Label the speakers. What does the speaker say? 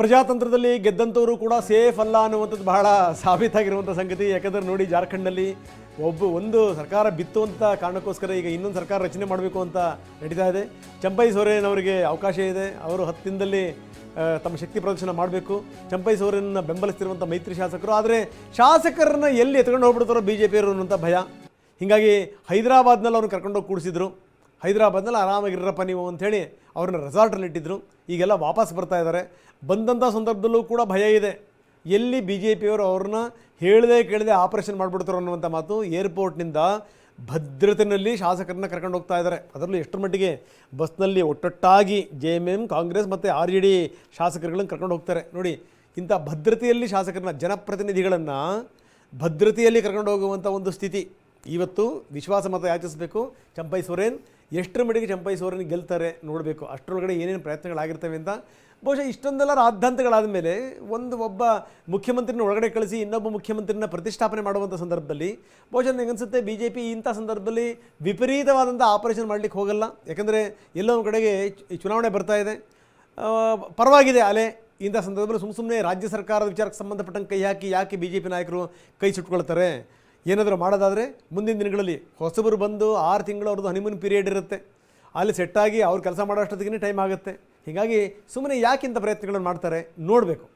Speaker 1: ಪ್ರಜಾತಂತ್ರದಲ್ಲಿ ಗೆದ್ದಂಥವರು ಕೂಡ ಸೇಫ್ ಅಲ್ಲ ಅನ್ನುವಂಥದ್ದು ಬಹಳ ಸಾಬೀತಾಗಿರುವಂಥ ಸಂಗತಿ. ಯಾಕಂದ್ರೆ ನೋಡಿ, ಜಾರ್ಖಂಡ್ನಲ್ಲಿ ಒಬ್ಬ ಒಂದು ಸರ್ಕಾರ ಬಿತ್ತು ಅಂತ ಕಾರಣಕ್ಕೋಸ್ಕರ ಈಗ ಇನ್ನೊಂದು ಸರ್ಕಾರ ರಚನೆ ಮಾಡಬೇಕು ಅಂತ ನಡೀತಾ ಇದೆ. ಚಂಪೈ ಸೋರೇನ್ ಅವರಿಗೆ ಅವಕಾಶ ಇದೆ. ಅವರು ಹತ್ತು ದಿನದಲ್ಲಿ ತಮ್ಮ ಶಕ್ತಿ ಪ್ರದರ್ಶನ ಮಾಡಬೇಕು. ಚಂಪೈ ಸೋರೇನ್ನ ಬೆಂಬಲಿಸ್ತಿರುವಂಥ ಮೈತ್ರಿ ಶಾಸಕರು. ಆದರೆ ಶಾಸಕರನ್ನ ಎಲ್ಲಿ ಎತ್ಕೊಂಡು ಹೋಗ್ಬಿಡ್ತಾರೋ ಬಿ ಜೆ ಪಿಯವರು ಅನ್ನುವಂಥ ಭಯ. ಹೀಗಾಗಿ ಹೈದರಾಬಾದ್ನಲ್ಲಿ ಅವ್ರನ್ನ ಕರ್ಕೊಂಡೋಗಿ ಕೂಡಿಸಿದ್ರು. ಹೈದರಾಬಾದ್ನಲ್ಲಿ ಆರಾಮಾಗಿರಪ್ಪ ನೀವು ಅಂಥೇಳಿ ಅವ್ರನ್ನ ರೆಸಾರ್ಟಲ್ಲಿ ಇಟ್ಟಿದ್ರು ಈಗೆಲ್ಲ ವಾಪಸ್ ಬರ್ತಾ ಇದ್ದಾರೆ. ಬಂದಂಥ ಸಂದರ್ಭದಲ್ಲೂ ಕೂಡ ಭಯ ಇದೆ. ಎಲ್ಲಿ ಬಿ ಜೆ ಪಿಯವರು ಅವ್ರನ್ನ ಹೇಳದೆ ಕೇಳದೆ ಆಪರೇಷನ್ ಮಾಡಿಬಿಡ್ತಾರೋ ಅನ್ನುವಂಥ ಮಾತು ಏರ್ಪೋರ್ಟ್ನಿಂದ ಭದ್ರತೆಯಲ್ಲಿ ಶಾಸಕರನ್ನ ಕರ್ಕೊಂಡು ಹೋಗ್ತಾ ಇದ್ದಾರೆ. ಅದರಲ್ಲೂ ಎಷ್ಟರ ಮಟ್ಟಿಗೆ ಬಸ್ನಲ್ಲಿ ಒಟ್ಟೊಟ್ಟಾಗಿ ಜೆ ಎಂ ಎಂ ಕಾಂಗ್ರೆಸ್ ಮತ್ತು ಆರ್ ಜೆ ಡಿ ಶಾಸಕರುಗಳನ್ನು ಕರ್ಕೊಂಡು ಹೋಗ್ತಾರೆ. ನೋಡಿ, ಇಂಥ ಭದ್ರತೆಯಲ್ಲಿ ಶಾಸಕರನ್ನ, ಜನಪ್ರತಿನಿಧಿಗಳನ್ನು ಭದ್ರತೆಯಲ್ಲಿ ಕರ್ಕೊಂಡು ಹೋಗುವಂಥ ಒಂದು ಸ್ಥಿತಿ. ಇವತ್ತು ವಿಶ್ವಾಸ ಮತ ಯಾಚಿಸಬೇಕು. ಚಂಪೈ ಸೋರೇನ್ ಎಷ್ಟರ ಮಟ್ಟಿಗೆ ಚಂಪೈ ಸೋರನ್ ಗೆಲ್ತಾರೆ ನೋಡಬೇಕು. ಅಷ್ಟರೊಳಗಡೆ ಏನೇನು ಪ್ರಯತ್ನಗಳಾಗಿರ್ತವೆ ಅಂತ ಬಹುಶಃ ಇಷ್ಟೊಂದೆಲ್ಲ ರಾದ್ಧಾಂತಗಳಾದ ಮೇಲೆ ಒಂದು ಒಬ್ಬ ಮುಖ್ಯಮಂತ್ರಿನ ಒಳಗಡೆ ಕಳಿಸಿ ಇನ್ನೊಬ್ಬ ಮುಖ್ಯಮಂತ್ರಿನ ಪ್ರತಿಷ್ಠಾಪನೆ ಮಾಡುವಂಥ ಸಂದರ್ಭದಲ್ಲಿ ಬಹುಶಃ ನನಗೆ ಅನಿಸುತ್ತೆ ಬಿ ಜೆ ಪಿ ಇಂಥ ಸಂದರ್ಭದಲ್ಲಿ ವಿಪರೀತವಾದಂಥ ಆಪರೇಷನ್ ಮಾಡಲಿಕ್ಕೆ ಹೋಗಲ್ಲ. ಯಾಕಂದರೆ ಎಲ್ಲೋ ಒಂದು ಕಡೆಗೆ ಚುನಾವಣೆ ಬರ್ತಾ ಇದೆ. ಪರವಾಗಿದೆ ಅಲೆ. ಇಂಥ ಸಂದರ್ಭದಲ್ಲಿ ಸುಮ್ಮ ಸುಮ್ಮನೆ ರಾಜ್ಯ ಸರ್ಕಾರದ ವಿಚಾರಕ್ಕೆ ಸಂಬಂಧಪಟ್ಟಂಗೆ ಕೈ ಹಾಕಿ, ಯಾಕೆ ಬಿ ಜೆ ಪಿ ನಾಯಕರು ಕೈ ಸುಟ್ಕೊಳ್ತಾರೆ? ಏನಾದರೂ ಮಾಡೋದಾದರೆ ಮುಂದಿನ ದಿನಗಳಲ್ಲಿ ಹೊಸಬರು ಬಂದು ಆರು ತಿಂಗಳು ಅವ್ರದ್ದು ಹನಿಮೂನ್ ಪೀರಿಯಡ್ ಇರುತ್ತೆ. ಅಲ್ಲಿ ಸೆಟ್ಟಾಗಿ ಅವ್ರು ಕೆಲಸ ಮಾಡೋ ಅಷ್ಟೊತ್ತಿಗೆ ಟೈಮ್ ಆಗುತ್ತೆ. ಹೀಗಾಗಿ ಸುಮ್ಮನೆ ಯಾಕಿಂತ ಪ್ರಯತ್ನಗಳನ್ನು ಮಾಡ್ತಾರೆ ನೋಡಬೇಕು.